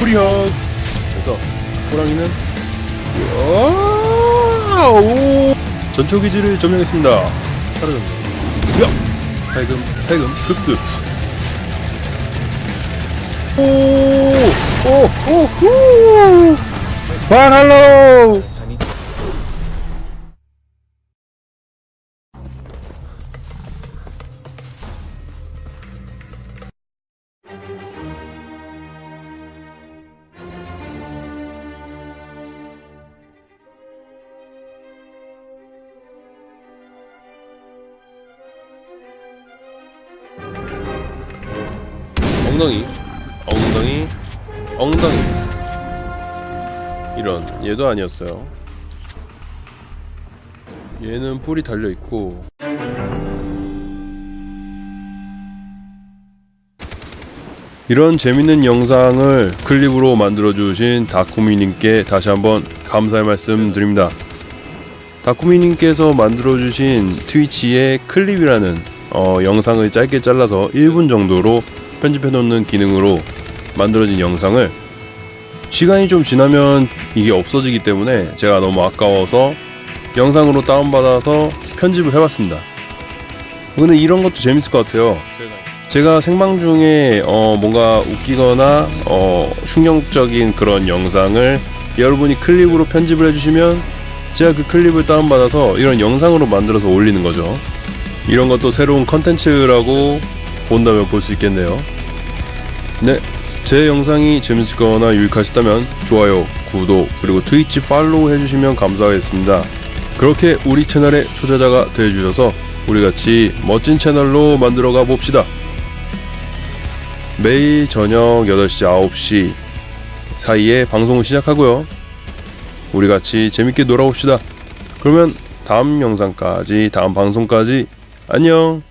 프리허그 그래서 호랑이는 오. 전초 기지를 점령했습니다. 사라졌네. 야 살금 살금 흡수. 오오오후. 반할로 엉덩이. 엉덩이. 엉덩이. 이런. 얘도 아니었어요. 얘는 뿔이 달려있고. 이런 재밌는 영상을 클립으로 만들어주신 다쿠미님께 다시 한번 감사의 말씀 드립니다. 다쿠미님께서 만들어주신 트위치의 클립이라는 어, 영상을 짧게 잘라서 1분 정도로 편집해 놓는 기능으로 만들어진 영상을 시간이 좀 지나면 이게 없어지기 때문에 제가 너무 아까워서 영상으로 다운받아서 편집을 해봤습니다. 근데 이런 것도 재밌을 것 같아요. 제가 생방 중에 어, 뭔가 웃기거나 어, 충격적인 그런 영상을 여러분이 클립으로 편집을 해주시면 제가 그 클립을 다운받아서 이런 영상으로 만들어서 올리는 거죠. 이런 것도 새로운 컨텐츠라고 본다면 볼 수 있겠네요. 네, 제 영상이 재밌거나 유익하셨다면 좋아요, 구독, 그리고 트위치 팔로우 해주시면 감사하겠습니다. 그렇게 우리 채널의 초자자가 되어주셔서 우리 같이 멋진 채널로 만들어가 봅시다. 매일 저녁 8시, 9시 사이에 방송을 시작하고요. 우리 같이 재밌게 놀아봅시다. 그러면 다음 영상까지, 다음 방송까지 안녕!